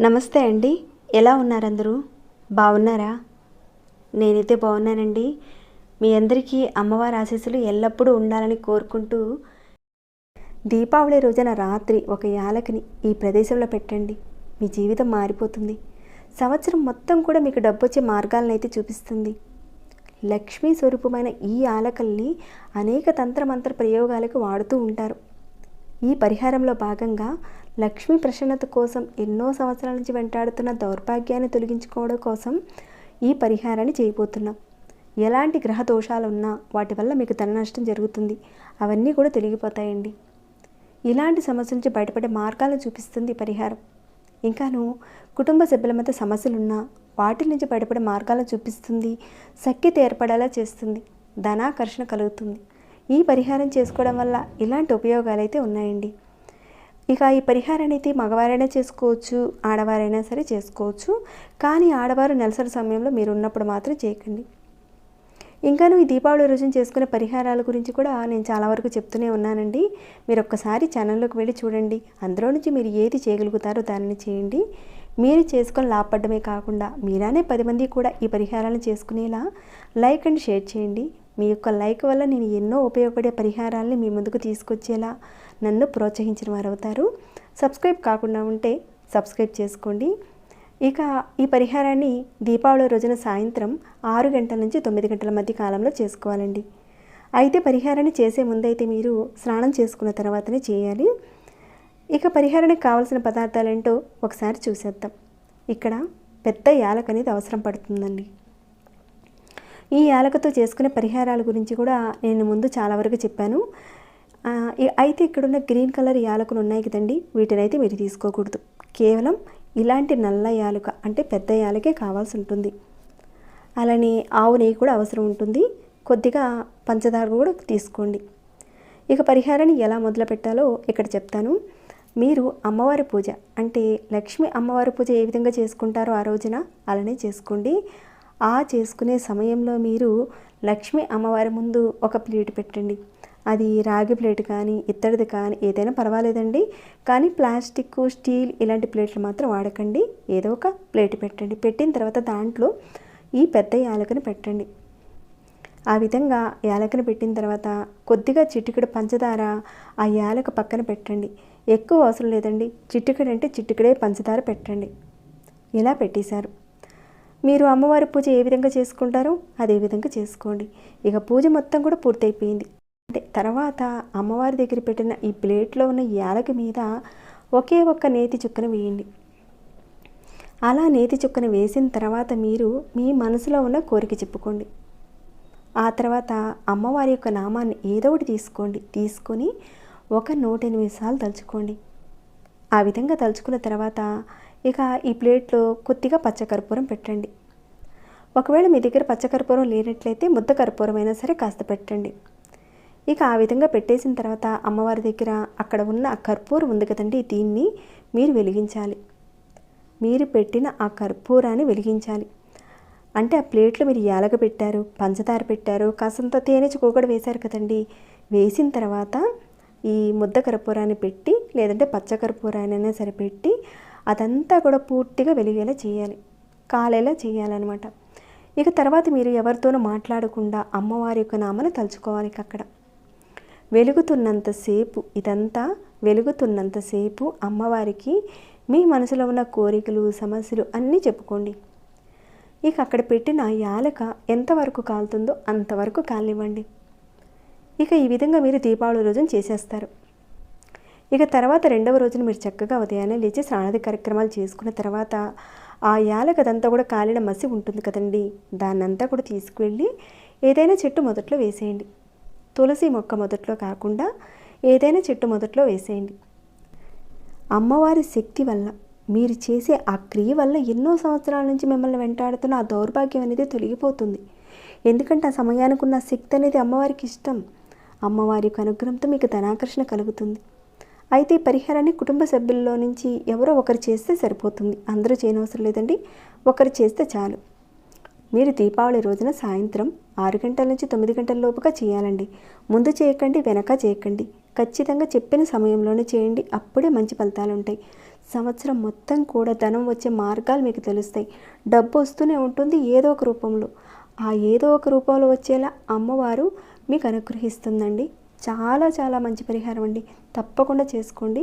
నమస్తే అండి. ఎలా ఉన్నారందరూ? బాగున్నారా? నేనైతే బాగున్నానండి. మీ అందరికీ అమ్మవారి ఆశీస్సులు ఎల్లప్పుడూ ఉండాలని కోరుకుంటూ దీపావళి రోజున రాత్రి ఒక యాలకిని ఈ ప్రదేశంలో పెట్టండి. మీ జీవితం మారిపోతుంది. సంవత్సరం మొత్తం కూడా మీకు డబ్బు వచ్చే మార్గాలను అయితే చూపిస్తుంది. లక్ష్మీ స్వరూపమైన ఈ ఆలకల్ని అనేక తంత్రమంత్ర ప్రయోగాలకు వాడుతూ ఉంటారు. ఈ పరిహారంలో భాగంగా లక్ష్మీ ప్రసన్నత కోసం ఎన్నో సంవత్సరాల నుంచి వెంటాడుతున్న దౌర్భాగ్యాన్ని తొలగించుకోవడం కోసం ఈ పరిహారాన్ని చేయబోతున్నాం. ఎలాంటి గ్రహ దోషాలు ఉన్నా వాటి వల్ల మీకు ధన నష్టం జరుగుతుంది. అవన్నీ కూడా తొలగిపోతాయండి. ఇలాంటి సమస్య నుంచి బయటపడే మార్గాలను చూపిస్తుంది పరిహారం. ఇంకాను కుటుంబ సభ్యుల మధ్య సమస్యలున్నా వాటి నుంచి బయటపడే మార్గాలను చూపిస్తుంది సఖ్యత ఏర్పడేలా చేస్తుంది ధనాకర్షణ కలుగుతుంది. ఈ పరిహారం చేసుకోవడం వల్ల ఇలాంటి ఉపయోగాలు అయితే ఉన్నాయండి. ఇక ఈ పరిహారాన్ని అయితే మగవారైనా చేసుకోవచ్చు ఆడవారైనా సరే చేసుకోవచ్చు. కానీ ఆడవారు నెలసరి సమయంలో మీరు ఉన్నప్పుడు మాత్రం చేయకండి. ఇంకాను ఈ దీపావళి రోజున చేసుకునే పరిహారాల గురించి కూడా నేను చాలా వరకు చెప్తూనే ఉన్నానండి. మీరు ఒక్కసారి ఛానల్లోకి వెళ్ళి చూడండి. అందులో నుంచి మీరు ఏది చేయగలుగుతారో దానిని చేయండి. మీరు చేసుకొని లాభపడమే కాకుండా మీరానే పది మంది కూడా ఈ పరిహారాలను చేసుకునేలా లైక్ అండ్ షేర్ చేయండి. మీ యొక్క లైక్ వల్ల నేను ఎన్నో ఉపయోగపడే పరిహారాలని మీ ముందుకు తీసుకొచ్చేలా నన్ను ప్రోత్సహించిన వారు అవుతారు సబ్స్క్రైబ్ కాకుండా ఉంటే సబ్స్క్రైబ్ చేసుకోండి. ఇక ఈ పరిహారాన్ని దీపావళి రోజున సాయంత్రం ఆరు గంటల నుంచి తొమ్మిది గంటల మధ్య కాలంలో చేసుకోవాలండి. అయితే పరిహారాన్ని చేసే ముందైతే మీరు స్నానం చేసుకున్న తర్వాతనే చేయాలి. ఇక పరిహారానికి కావాల్సిన పదార్థాలు ఏంటో ఒకసారి చూసేద్దాం. ఇక్కడ పెద్ద యాలక అనేది అవసరం పడుతుందండి. ఈ యాలకతో చేసుకునే పరిహారాల గురించి కూడా నేను ముందు చాలా వరకు చెప్పాను. అయితే ఇక్కడున్న గ్రీన్ కలర్ యాలకులు ఉన్నాయి కదండి వీటినైతే మీరు తీసుకోకూడదు. కేవలం ఇలాంటి నల్ల యాలుక అంటే పెద్ద యాలకే కావాల్సి ఉంటుంది. అలానే ఆవు నెయ్యి కూడా అవసరం ఉంటుంది. కొద్దిగా పంచదార కూడా తీసుకోండి. ఇక పరిహారాన్ని ఎలా మొదలు పెట్టాలో ఇక్కడ చెప్తాను. మీరు అమ్మవారి పూజ అంటే లక్ష్మి అమ్మవారి పూజ ఏ విధంగా చేసుకుంటారో ఆ రోజున అలానే చేసుకోండి. ఆ చేసుకునే సమయంలో మీరు లక్ష్మి అమ్మవారి ముందు ఒక ప్లేట్ పెట్టండి. అది రాగి ప్లేట్ కానీ ఇత్తడిది కానీ ఏదైనా పర్వాలేదండి. కానీ ప్లాస్టిక్ స్టీల్ ఇలాంటి ప్లేట్లు మాత్రం వాడకండి. ఏదో ఒక ప్లేట్ పెట్టండి. పెట్టిన తర్వాత దాంట్లో ఈ పెద్ద యాలకని పెట్టండి. ఆ విధంగా యాలకని పెట్టిన తర్వాత కొద్దిగా చిటికెడు పంచదార ఆ యాలక పక్కన పెట్టండి. ఎక్కువ అవసరం లేదండి. చిట్టుకడంటే అంటే పంచదార పెట్టండి. ఇలా పెట్టేశారు. మీరు అమ్మవారి పూజ ఏ విధంగా చేసుకుంటారో అదే విధంగా చేసుకోండి. ఇక పూజ మొత్తం కూడా పూర్తయిపోయింది. అంటే తర్వాత అమ్మవారి దగ్గర పెట్టిన ఈ ప్లేట్లో ఉన్న యాలకి మీద ఒకే ఒక్క నేతి చుక్కను వేయండి. అలా నేతి చుక్కను వేసిన తర్వాత మీరు మీ మనసులో ఉన్న కోరిక చెప్పుకోండి. ఆ తర్వాత అమ్మవారి యొక్క నామాన్ని ఏదో ఒకటి తీసుకోండి. తీసుకొని ఒక నూట ఎనిమిది సార్లు తలుచుకోండి. ఆ విధంగా తలుచుకున్న తర్వాత ఇక ఈ ప్లేట్లో కొద్దిగా పచ్చకర్పూరం పెట్టండి. ఒకవేళ మీ దగ్గర పచ్చకర్పూరం లేనట్లయితే ముద్ద కర్పూరం అయినా సరే కాస్త పెట్టండి. ఇక ఆ విధంగా పెట్టేసిన తర్వాత అమ్మవారి దగ్గర అక్కడ ఉన్న ఆ కర్పూరం ఉంది కదండి దీన్ని మీరు వెలిగించాలి. మీరు పెట్టిన ఆ కర్పూరాన్ని వెలిగించాలి. అంటే ఆ ప్లేట్లో మీరు యాలగ పెట్టారు పంచదార పెట్టారు కాసంత తేనె కూడా వేశారు కదండి. వేసిన తర్వాత ఈ ముద్ద కర్పూరాన్ని పెట్టి లేదంటే పచ్చ కర్పూరాన్ని సరే పెట్టి అదంతా కూడా పూర్తిగా వెలిగేలా చేయాలి. కాలేలా చేయాలన్నమాట. ఇక తర్వాత మీరు ఎవరితోనూ మాట్లాడకుండా అమ్మవారి యొక్క నామను తలుచుకోవాలి అక్కడ. వెలుగుతున్నంతసేపు ఇదంతా వెలుగుతున్నంతసేపు అమ్మవారికి మీ మనసులో ఉన్న కోరికలు సమస్యలు అన్నీ చెప్పుకోండి. ఇక అక్కడ పెట్టిన యాలక ఎంతవరకు కాలుతుందో అంతవరకు కాలనివ్వండి. ఇక ఈ విధంగా మీరు దీపావళి రోజున చేసేస్తారు. ఇక తర్వాత రెండవ రోజున మీరు చక్కగా ఉదయాన్నే లేచి స్నానాది కార్యక్రమాలు చేసుకున్న తర్వాత ఆ యాలకదంతా కూడా కాలిన మసి ఉంటుంది కదండి. దాన్నంతా కూడా తీసుకువెళ్ళి ఏదైనా చెట్టు మొదట్లో వేసేయండి. తులసి మొక్క మొదట్లో కాకుండా ఏదైనా చెట్టు మొదట్లో వేసేయండి. అమ్మవారి శక్తి వల్ల మీరు చేసే ఆ క్రియ వల్ల ఎన్నో సంవత్సరాల నుంచి మిమ్మల్ని వెంటాడుతున్న ఆ దౌర్భాగ్యం అనేది తొలగిపోతుంది. ఎందుకంటే ఆ సమయానికి ఉన్న శక్తి అనేది అమ్మవారికి ఇష్టం. అమ్మవారి యొక్క అనుగ్రహంతో మీకు ధనాకర్షణ కలుగుతుంది. అయితే ఈ పరిహారాన్ని కుటుంబ సభ్యుల్లో నుంచి ఎవరో ఒకరు చేస్తే సరిపోతుంది. అందరూ చేయనవసరం లేదండి. ఒకరు చేస్తే చాలు. మీరు దీపావళి రోజున సాయంత్రం ఆరు గంటల నుంచి తొమ్మిది గంటల లోపుగా చేయాలండి. ముందు చేయకండి వెనక చేయకండి. ఖచ్చితంగా చెప్పిన సమయంలోనే చేయండి. అప్పుడే మంచి ఫలితాలు ఉంటాయి. సంవత్సరం మొత్తం కూడా ధనం వచ్చే మార్గాలు మీకు తెలుస్తాయి. డబ్బు వస్తూనే ఉంటుంది ఏదో ఒక రూపంలో. ఆ ఏదో ఒక రూపంలో వచ్చేలా అమ్మవారు మీకు అనుగ్రహిస్తుందండి. చాలా చాలా మంచి పరిహారం అండి. తప్పకుండా చేసుకోండి.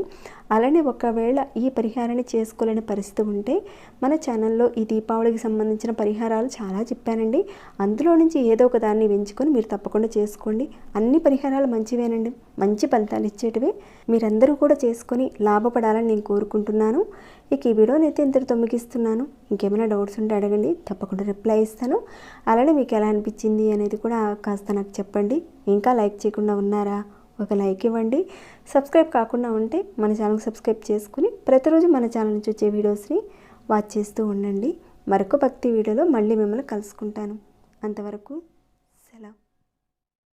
అలానే ఒకవేళ ఈ పరిహారాన్ని చేసుకోలేని పరిస్థితి ఉంటే మన ఛానల్లో ఈ దీపావళికి సంబంధించిన పరిహారాలు చాలా చెప్పానండి. అందులో నుంచి ఏదో ఒక దాన్ని ఎంచుకొని మీరు తప్పకుండా చేసుకోండి. అన్ని పరిహారాలు మంచివేనండి. మంచి ఫలితాలు ఇచ్చేటివే. మీరందరూ కూడా చేసుకొని లాభపడాలని నేను కోరుకుంటున్నాను. ఇక ఈ వీడియోని అయితే ఇంతటి తొమ్మికిస్తున్నాను ఇంకేమైనా డౌట్స్ ఉంటే అడగండి. తప్పకుండా రిప్లై ఇస్తాను. అలానే మీకు ఎలా అనిపించింది అనేది కూడా కాస్త నాకు చెప్పండి. ఇంకా లైక్ చేయకుండా ఉన్నారా? ఒక లైక్ ఇవ్వండి. సబ్స్క్రైబ్ కాకుండా ఉంటే మన ఛానల్కి సబ్స్క్రైబ్ చేసుకుని ప్రతిరోజు మన ఛానల్ నుంచి వచ్చే వీడియోస్ని వాచ్ చేస్తూ ఉండండి. మరొక భక్తి వీడియోలో మళ్ళీ మిమ్మల్ని కలుసుకుంటాను. అంతవరకు